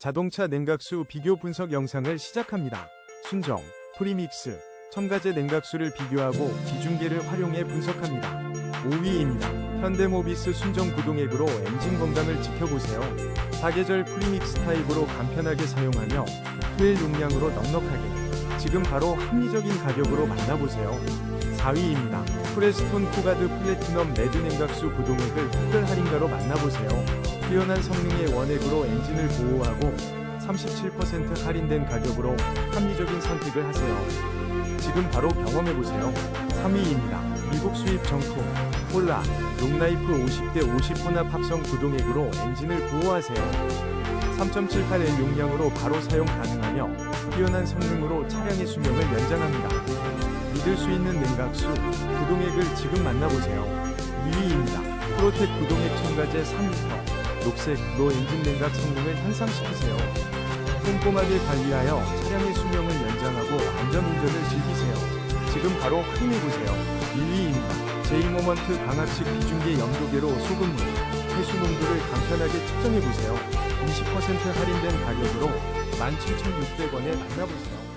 자동차 냉각수 비교 분석 영상을 시작합니다. 순정, 프리믹스, 첨가제 냉각수를 비교하고 비중계를 활용해 분석합니다. 5위입니다. 현대모비스 순정 구동액으로 엔진 건강을 지켜보세요. 사계절 프리믹스 타입으로 간편하게 사용하며 투일 용량으로 넉넉하게 지금 바로 합리적인 가격으로 만나보세요. 4위입니다. 프레스톤 코가드 플래티넘 레드 냉각수 구동액을 특별 할인가로 만나보세요. 뛰어난 성능의 원액으로 엔진을 보호하고 37% 할인된 가격으로 합리적인 선택을 하세요. 지금 바로 경험해보세요. 3위입니다. 미국 수입 정품 폴라 롱라이프 50대 50 혼합 합성 구동액으로 엔진을 보호하세요. 3.78L 용량으로 바로 사용 가능하며 뛰어난 성능으로 차량의 수명을 연장합니다. 믿을 수 있는 냉각수 구동액을 지금 만나보세요. 2위입니다. 프로텍 구동액 첨가제 3리터 녹색 로 엔진 냉각 성능을 향상시키세요. 꼼꼼하게 관리하여 차량의 수명을 연장하고 안전운전을 즐기세요. 지금 바로 확인해보세요. 1위입니다. 제이모먼트 방압식 비중계 염도계로 소금물, 해수 농도를 간편하게 측정해보세요. 20% 할인된 가격으로 17,600원에 만나보세요.